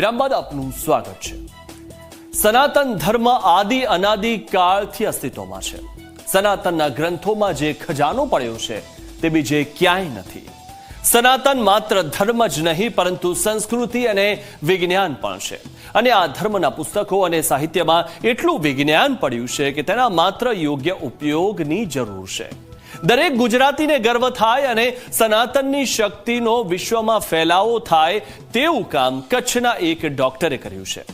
વિરામ બાદ આપનું સ્વાગત છે. સનાતન ધર્મ આદિ અનાદિ કાળથી અસ્તિત્વમાં છે. સનાતનના ગ્રંથોમાં જે ખજાનો પડ્યો છે, તે બીજે ક્યાંય નથી. સનાતન માત્ર ધર્મ જ નહીં, પરંતુ સંસ્કૃતિ અને વિજ્ઞાન પણ છે. અને આ ધર્મના પુસ્તકો અને સાહિત્યમાં એટલું વિજ્ઞાન પડ્યું છે કે તેના માત્ર યોગ્ય ઉપયોગની જરૂર છે. દરેક ગુજરાતીને ગર્વ થાય અને સનાતનની શક્તિનો વિશ્વમાં ફેલાવો થાય તેવું કામ કચ્છના એક ડોક્ટરે કર્યું છે.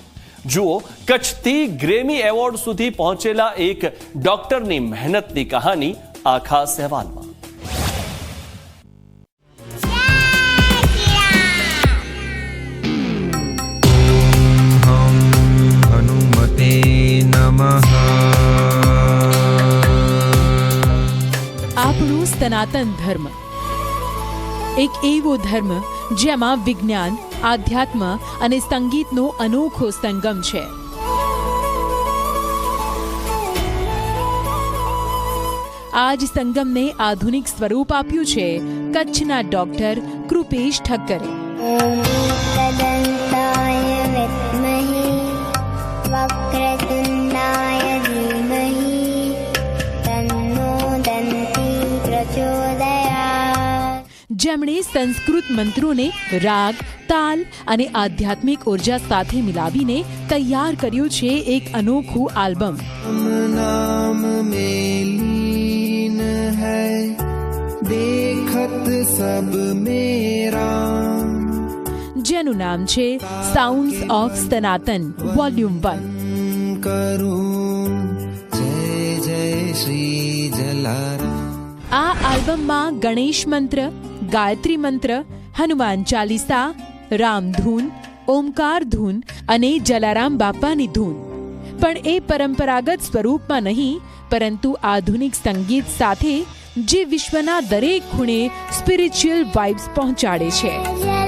જુઓ, કચ્છથી ગ્રેમી એવોર્ડ સુધી પહોંચેલા એક ડોક્ટરની મહેનતની કહાની આખા સહેવાલમાં સનાતન ધર્મ. એક એવો ધર્મ જેમાં વિજ્ઞાન, આધ્યાત્મ અને સંગીતનો અનોખો સંગમ છે. આ સંગમને આધુનિક સ્વરૂપ આપ્યું છે કચ્છના ડોક્ટર કૃપેશ ઠક્કરે. વક્રતુ જેમણે સંસ્કૃત મંત્રોને રાગ તાલ અને આધ્યાત્મિક ઊર્જા સાથે મિલાવીને તૈયાર કર્યું છે એક અનોખું આલ્બમ. દેખત સબ જેનું નામ છે sounds of Sanatan volume one આ આલ્બમમાં ગણેશ મંત્ર ગાયત્રી મંત્ર, હનુમાન ચાલીસા, રામધૂન, ઓમકાર ધૂન અને જલારામ બાપાની ધૂન. પણ એ પરંપરાગત સ્વરૂપમાં નહીં, પરંતુ આધુનિક સંગીત સાથે જે વિશ્વના દરેક ખૂણે સ્પિરિચ્યુઅલ વાઇબ્સ પહોંચાડે છે.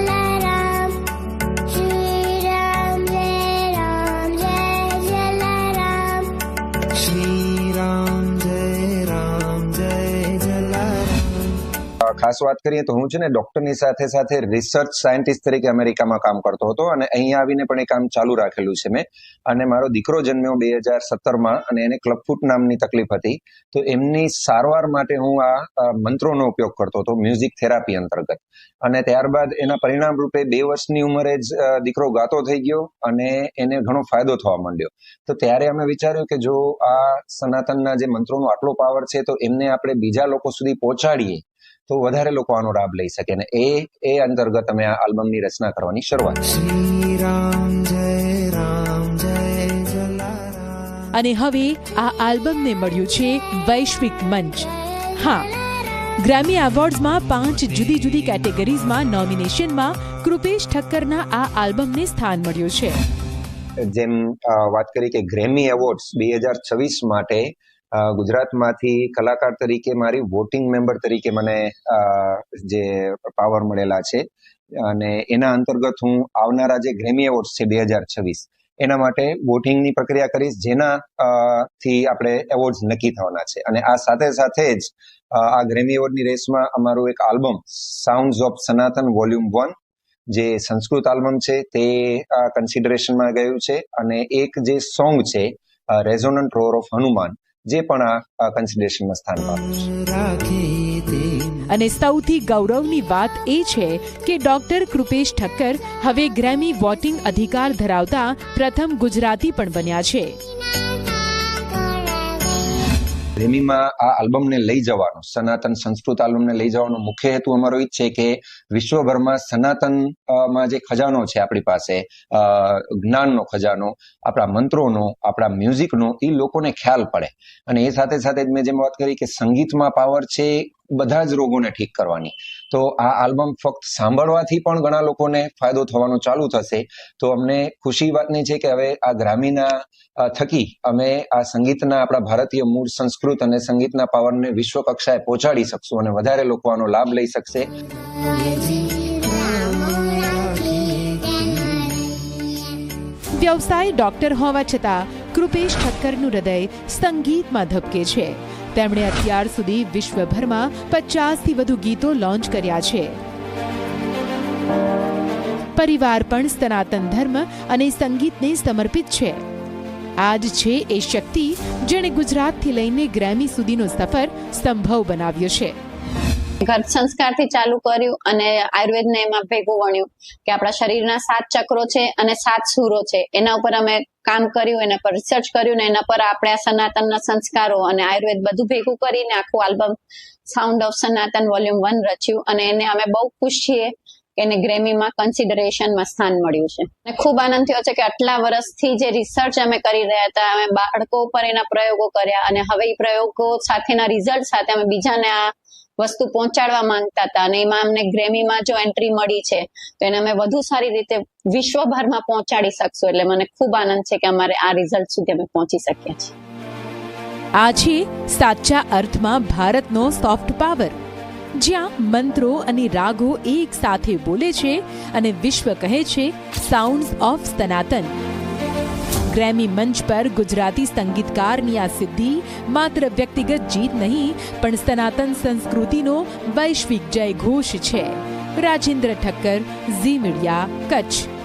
ખાસ વાત કરીએ તો હું છે ને ડોક્ટરની સાથે સાથે રિસર્ચ સાયન્ટિસ્ટ તરીકે અમેરિકામાં કામ કરતો હતો અને અહીંયા આવીને પણ એ કામ ચાલુ રાખેલું છે મેં. અને મારો દીકરો જન્મ્યો બે હજાર સત્તરમાં અને એને ક્લબફૂટ નામની તકલીફ હતી. તો એમની સારવાર માટે હું આ મંત્રોનો ઉપયોગ કરતો હતો મ્યુઝિક થેરાપી અંતર્ગત. અને ત્યારબાદ એના પરિણામ રૂપે બે વર્ષની ઉંમરે જ દીકરો ગાતો થઈ ગયો અને એને ઘણો ફાયદો થવા માંડ્યો. તો ત્યારે અમે વિચાર્યું કે જો આ સનાતનના જે મંત્રોનો આટલો પાવર છે તો એમને આપણે બીજા લોકો સુધી પહોંચાડીએ તો વધારે લોકો આનો લાભ લઈ શકે અને એ એ અંતર્ગત અમે આ આલ્બમની રચના કરવાની શરૂઆત અને હવે આ આલ્બમને મળ્યું છે વૈશ્વિક મંચ. હા ગ્રેમી એવોર્ડ્સમાં પાંચ જુદી જુદી કેટેગરીઝમાં નોમિનેશનમાં કૃપેશ ઠક્કરના આ આલ્બમને સ્થાન મળ્યું છે. જેમ વાત કરી કે ગ્રેમી એવોર્ડ્સ બે હજાર છવ્વીસ માટે ગુજરાતમાંથી કલાકાર તરીકે મારી વોટિંગ મેમ્બર તરીકે મને જે પાવર મળેલા છે. અને એના અંતર્ગત હું આવનારા જે ગ્રેમી એવોર્ડ્સ છે બે હજાર છવ્વીસ, એના માટે વોટિંગની પ્રક્રિયા કરીશ, જેના થી આપણે એવોર્ડ્સ નક્કી થવાના છે. અને આ સાથે સાથે જ આ ગ્રેમી એવોર્ડની રેસમાં અમારું એક album sounds of Sanatan volume one જે સંસ્કૃત આલ્બમ છે, તે કન્સિડરેશનમાં ગયું છે. અને એક જે સોંગ છે રેઝોનન્ટ રોર ઓફ હનુમાન જે પણ આ કન્સિડરેશનમાં સ્થાન અને સૌથી ગૌરવની વાત એ છે કે ડોક્ટર કૃપેશ ઠક્કર હવે ગ્રેમી વોટિંગ અધિકાર ધરાવતા પ્રથમ ગુજરાતી પણ બન્યા છે. ગ્રેમીમાં આ આલ્બમને લઈ જવાનો, સનાતન સંસ્કૃત આલ્બમને લઈ જવાનો મુખ્ય હેતુ અમારો એ છે કે વિશ્વભરમાં સનાતનમાં જે ખજાનો છે આપણી પાસે જ્ઞાનનો ખજાનો, આપણા મંત્રોનો, આપણા મ્યુઝિકનો એ લોકોને ખ્યાલ પડે. અને એ સાથે સાથે જ મેં જેમ વાત કરી કે સંગીતમાં પાવર છે બધા જ રોગોને ઠીક કરવાની. તો આ આલ્બમ ફક્ત સાંભળવાથી પણ ઘણા લોકોને ફાયદો થવાનો ચાલુ થશે. તો અમને ખુશી વાતની છે કે હવે આ ગ્રામીના થકી અમે આ સંગીતના આપણા ભારતીય મૂળ સંસ્કૃત અને સંગીતના પાવરને વિશ્વ કક્ષાએ પહોંચાડી શકશું અને વધારે લોકો આનો લાભ લઈ શકશે. વ્યવસાય ડોક્ટર હોવા છતાં કૃપેશ ઠક્કરનું હૃદય સંગીતમાં ધબકે છે. તેમણે અત્યાર સુધી વિશ્વભરમાં પચાસથી વધુ ગીતો લોન્ચ કર્યા છે. પરિવાર પણ સનાતન ધર્મ અને સંગીતને સમર્પિત છે. આ જ છે એ શક્તિ જેણે ગુજરાતથી લઈને ગ્રેમી સુધીનો સફર સંભવ બનાવ્યો છે. ઘર સંસ્કારથી ચાલુ કર્યું અને આયુર્વેદને એમાં ભેગું વણ્યું કે આપણા શરીરના સાત ચક્રો છે અને સાત સુરો છે. એના ઉપર અમે કામ કર્યું, એના પર રિસર્ચ કર્યું ને એના પર આપણે આ સનાતનના સંસ્કારો અને આયુર્વેદ બધું ભેગું કરીને આખું album sound of Sanatan volume one રચ્યું અને એને અમે બહુ ખુશ છીએ એને ગ્રેમીમાં કન્સિડરેશનમાં સ્થાન મળ્યું છે. અને ખૂબ આનંદ થયો છે કે આટલા વર્ષથી જે રિસર્ચ અમે કરી રહ્યા હતા, અમે બાળકો ઉપર એના પ્રયોગો કર્યા અને હવે એ પ્રયોગો સાથેના રિઝલ્ટ સાથે અમે બીજાને આ વસ્તુ પહોંચાડવા માંગતા હતા અને એમાં અમને ગ્રેમીમાં જો એન્ટ્રી મળી છે, તો એને અમે વધુ સારી રીતે વિશ્વભરમાં પહોંચાડી શકશું. એટલે મને ખૂબ આનંદ છે કે અમારે આ રિઝલ્ટ સુધી અમે પહોંચી શકીએ છીએ. આ છે સાચા અર્થમાં ભારતનો સોફ્ટ પાવર જ્યાં મંત્રો અને રાગો એક સાથે બોલે છે અને વિશ્વ કહે છે સાઉન્ડ્સ ઓફ સનાતન ગ્રેમી મંચ પર ગુજરાતી સંગીતકારની આ સિદ્ધિ માત્ર વ્યક્તિગત જીત નહીં પણ સનાતન સંસ્કૃતિનો વૈશ્વિક જયઘોષ છે રાજેન્દ્ર ઠક્કર ઝી મીડિયા કચ્છ